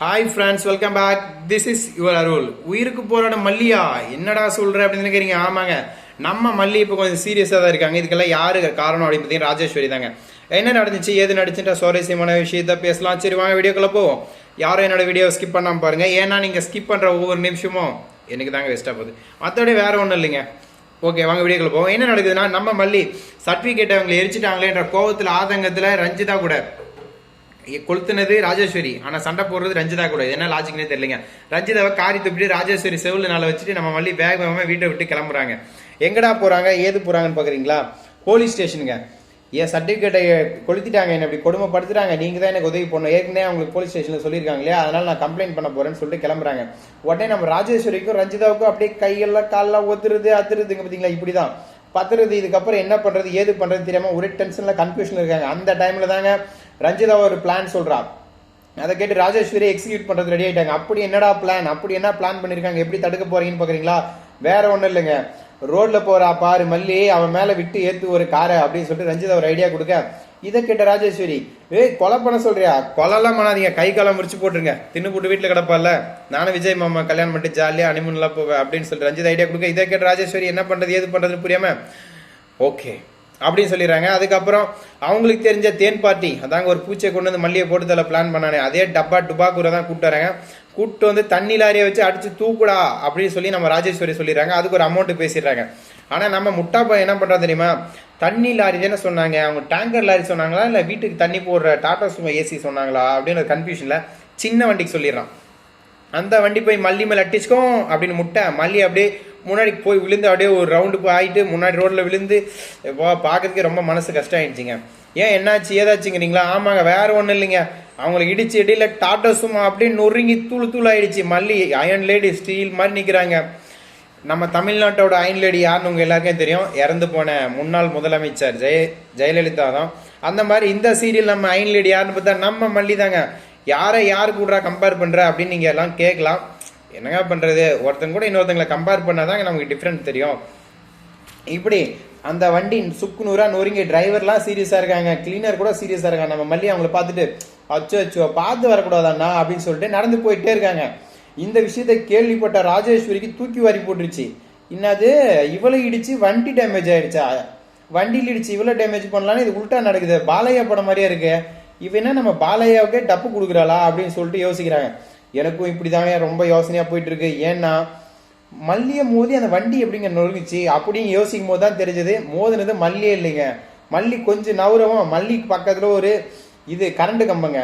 Hi friends welcome back this is your Arul உயிருக்கு போராட மல்லியா? என்னடா சொல்கிற அப்படின்னு நினைக்கிறீங்க ஆமாங்க. நம்ம மல்லி இப்போ கொஞ்சம் சீரியஸாக தான் இருக்காங்க. இதுக்கெல்லாம் யாரு காரணம் அப்படின்னு பார்த்தீங்கன்னா ராஜேஸ்வரி தாங்க. என்ன நடந்துச்சு? ஏது நடந்துச்சுன்ற சுவாரஸ்யமான விஷயத்த பேசலாம். சரி வாங்க வீடியோக்குள்ளே போவோம். யாரும் என்னோட வீடியோ ஸ்கிப் பண்ணாமல் பாருங்கள் ஏன்னா நீங்கள் ஸ்கிப் பண்ணுற ஒவ்வொரு நிமிஷமும் எனக்கு தாங்க வேஸ்ட்டாக போகுது. மற்றபடி வேற ஒன்றும் இல்லைங்க. ஓகே வாங்க வீடியோக்குள்ள போவோம். என்ன நடக்குதுன்னா நம்ம மல்லி சர்டிஃபிகேட் அவங்களை எரிச்சிட்டாங்களேன்ற கோவத்தில் ஆதங்கத்தில் ரஞ்சிதா கூட கொளுத்துனது ராஜேஸ்வரி. ஆனால் சண்டை போடுறது ரஞ்சிதா கூட. என்ன லாஜிக்னே தெரியலங்க. ரஞ்சிதாவை காரி துப்பிட்டு ராஜேஸ்வரி செவில் நாளை வச்சுட்டு நம்ம மல்லி வேக வேகமாக வீட்டை விட்டு கிளம்புறாங்க. எங்கடா போகிறாங்க ஏது போகிறாங்கன்னு பார்க்குறீங்களா போலீஸ் ஸ்டேஷனுங்க என் சர்டிஃபிகேட்டை கொளுத்திட்டாங்க. என்ன இப்படி கொடுமைப்படுத்துறாங்க. நீங்கள் தான் எனக்கு உதவி பண்ணணும். ஏற்கனவே அவங்களுக்கு போலீஸ் ஸ்டேஷனில் சொல்லியிருக்காங்க இல்லையா? அதனால் நான் கம்ப்ளைண்ட் பண்ண போகிறேன்னு சொல்லிட்டு கிளம்புறாங்க. உடனே நம்ம ராஜேஸ்வரிக்கும் ரஞ்சிதாவுக்கும் அப்படியே கையெல்லாம் காலெல்லாம் ஒத்துருது அத்துருதுங்க இப்படி தான் பத்துறது இதுக்கப்புறம் என்ன பண்ணுறது ஏது பண்ணுறது தெரியாமல் ஒரே டென்ஷனில் கன்ஃபியூஷன் இருக்காங்க. அந்த டைமில் தாங்க ரஞ்சிதா ஒரு பிளான் சொல்கிறா அதை கேட்டு ராஜேஸ்வரி எக்ஸிக்யூட் பண்ணுறது ரெடி ஆகிட்டாங்க அப்படி என்னடா பிளான் அப்படி என்ன பிளான் பண்ணியிருக்காங்க எப்படி தடுக்க போகிறீங்கன்னு பார்க்குறீங்களா வேற ஒன்றும் இல்லைங்க. ரோட்டில் போகிறா பாரு மல்லி அவன் மேலே விட்டு ஏற்று ஒரு காரை அப்படின்னு சொல்லிட்டு ரஞ்சிதா ஒரு ஐடியா கொடுக்க. இதை கேட்ட ராஜேஸ்வரி ஏய் கொலை பண்ண சொல்றியா? கொலைலாம் பண்ணாதீங்க. கை காலம் முடிச்சு போட்டுருங்க. தின்னு போட்டு வீட்டில் கிடப்பால நானும் விஜய் மாமா கல்யாணம் பண்ணிட்டு ஜாலியாக அனிமன்லாம் போவேன். அப்படின்னு சொல்லிட்டு ரஞ்சிதா ஐடியா கொடுக்க. இதை கேட்ட ராஜேஸ்வரி என்ன பண்ணுறது ஏது பண்ணுறதுன்னு புரியாம? ஓகே அப்படின்னு சொல்லிடுறாங்க. அதுக்கப்புறம் அவங்களுக்கு தெரிஞ்ச தேன் பார்ட்டி அதாங்க ஒரு பூச்சை கொண்டு வந்து மல்லியை போட்டு தலை பிளான் பண்ணானே அதே டப்பா டுபாக்கூரை தான் கூப்பிட்டு வராங்க. கூப்பிட்டு வந்து தண்ணி லாரியை வச்சு அடிச்சு தூக்குடா அப்படின்னு சொல்லி நம்ம ராஜேஸ்வரி சொல்லிடுறாங்க. அதுக்கு ஒரு அமௌண்ட்டு பேசிடுறாங்க. ஆனால் நம்ம முட்டா என்ன பண்ணுறோம் தெரியுமா? தண்ணி லாரி தானே சொன்னாங்க. அவங்க டேங்கர் லாரி சொன்னாங்களா? இல்லை வீட்டுக்கு தண்ணி போடுற டாடா சுமோ ஏசி சொன்னாங்களா? அப்படின்னு ஒரு கன்ஃபியூஷன்ல சின்ன வண்டிக்கு சொல்லிடுறான். அந்த வண்டி போய் மல்லி மேலே அட்டிச்சுக்கும் அப்படின்னு முட்டை மல்லி அப்படியே முன்னாடி போய் விழுந்து அப்படியே ஒரு ரவுண்டு போய் ஆகிட்டு முன்னாடி ரோட்டில் விழுந்து வா பார்க்கறதுக்கே ரொம்ப மனசு கஷ்டம் ஆயிடுச்சுங்க ஏன் என்னாச்சு ஏதாச்சுங்கிறீங்களா? ஆமாங்க வேற ஒன்றும் இல்லைங்க. அவங்கள இடிச்சு இடையில டாட்டா சும்மா அப்படியே நொறுங்கி தூள் தூள் ஆயிடுச்சு. மல்லி அயன் லேடி ஸ்டீல் மாதிரி நிற்கிறாங்க நம்ம தமிழ்நாட்டோட அயன் லேடி யாருன்னு உங்கள் எல்லாருக்கும் தெரியும். இறந்து போன முன்னாள் முதலமைச்சர் ஜெய ஜெயலலிதா தான். அந்த மாதிரி இந்த சீரியல் நம்ம அயன் லேடி யாருன்னு பார்த்தா நம்ம மல்லி தாங்க யாரை யாரு கூட கம்பேர் பண்ணுற அப்படின்னு நீங்கள் எல்லாம் கேட்கலாம். என்னங்க பண்ணுறது ஒருத்தங்க கூட இன்னொருத்தங்களை கம்பேர் பண்ணால் தாங்க நமக்கு டிஃப்ரெண்ட் தெரியும். இப்படி அந்த வண்டி சுக்கு நூறா நொறுங்கி டிரைவர்லாம் சீரியஸாக இருக்காங்க. கிளீனர் கூட சீரியஸாக இருக்காங்க. நம்ம மல்லி அவங்கள பார்த்துட்டு அச்சோ அச்சோ பார்த்து வரக்கூடாதாண்ணா? அப்படின்னு சொல்லிட்டு நடந்து போயிட்டே இருக்காங்க. இந்த விஷயத்தை கேள்விப்பட்ட ராஜேஸ்வரிக்கு தூக்கி வாரி போட்டுருச்சு. என்னது? இவ்வளோ இடிச்சு வண்டி டேமேஜ் ஆயிடுச்சா? வண்டியில் இடிச்சு இவ்வளோ டேமேஜ் பண்ணலான்னு இது உல்ட்டா நடக்குது. பாலையா படம் மாதிரியே இருக்கு. இவ என்ன நம்ம பாலையாவுக்கே டப்பு கொடுக்குறாளா அப்படின்னு சொல்லிட்டு யோசிக்கிறாங்க. எனக்கும் இப்படி தாங்க ரொம்ப யோசனையாக போயிட்டு இருக்கு ஏன்னா மல்லியை மோதி அந்த வண்டி எப்படிங்க நொறுங்குச்சு? அப்படின்னு யோசிக்கும் போது தான் தெரிஞ்சது மோதினது மல்லியே இல்லைங்க. மல்லி கொஞ்சம் நவுரவும் மல்லிக்கு பக்கத்தில் ஒரு இது கரண்ட்டு கம்பங்க.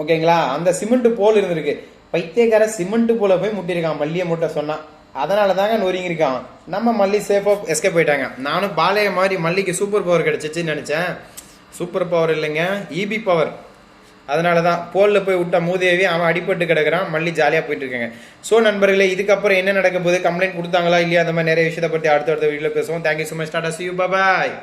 ஓகேங்களா? அந்த சிமெண்ட் போல் இருந்திருக்கு. பைத்தியக்கார சிமெண்ட் போல போய் முட்டியிருக்கான் மல்லியை முட்டை சொன்னான் அதனால தாங்க நொறுங்கிருக்கான் நம்ம மல்லி சேஃபாக எஸ்கேப் போயிட்டாங்க நானும் பாளைய மாதிரி மல்லிக்கு சூப்பர் பவர் கிடைச்சிச்சுன்னு நினச்சேன். சூப்பர் பவர் இல்லைங்க. இபி பவர் அதனால தான் போலில் போய் விட்ட மூதேவி அவன் அடிபட்டு கிடக்குறான். மல்லி ஜாலியாக போயிட்டுருக்காங்க. ஸோ நண்பர்களே இதுக்கப்புறம் என்ன நடக்க போகுது? கம்ப்ளைண்ட் கொடுத்தாங்களா? இல்லையா? அந்த மாதிரி நிறைய விஷயத்தை பற்றி அடுத்த அடுத்த வீடியோ பேசுவோம். Thank you so much Tata see you bye